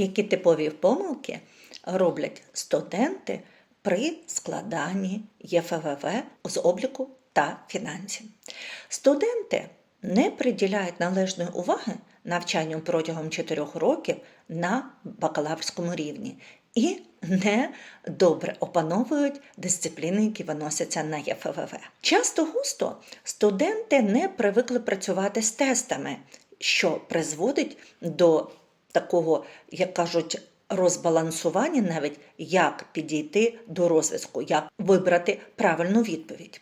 Які типові помилки роблять студенти при складанні ЄФВВ з обліку та фінансів? Студенти не приділяють належної уваги навчанню протягом 4 років на бакалаврському рівні і не добре опановують дисципліни, які виносяться на ЄФВВ. Часто густо студенти не привикли працювати з тестами, що призводить до такого, як кажуть, розбалансування навіть як підійти до розв'язку, як вибрати правильну відповідь.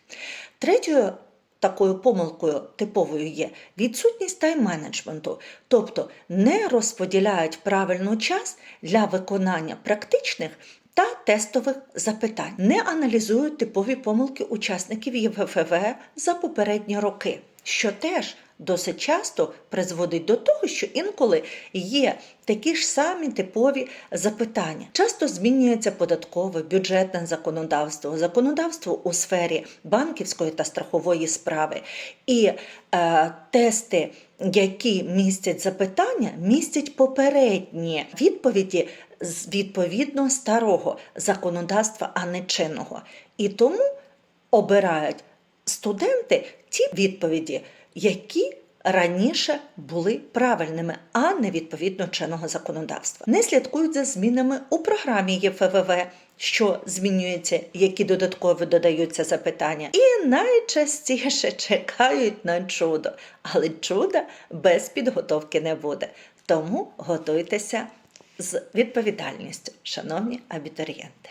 Третьою такою помилкою типовою є відсутність тайм-менеджменту, тобто не розподіляють правильно час для виконання практичних та тестових запитань, не аналізують типові помилки учасників ЄВФВ за попередні роки, що теж досить часто призводить до того, що інколи є такі ж самі типові запитання. Часто змінюється податкове, бюджетне законодавство, законодавство у сфері банківської та страхової справи. І е, тести, які містять запитання, містять попередні відповіді з відповідно старого законодавства, а не чинного. І тому обирають студенти ті відповіді, які раніше були правильними, а не відповідно чинного законодавства. Не слідкують за змінами у програмі ЄФВВ, що змінюється, які додатково додаються запитання, і найчастіше чекають на чудо, але чуда без підготовки не буде. Тому готуйтеся з відповідальністю, шановні абітурієнти.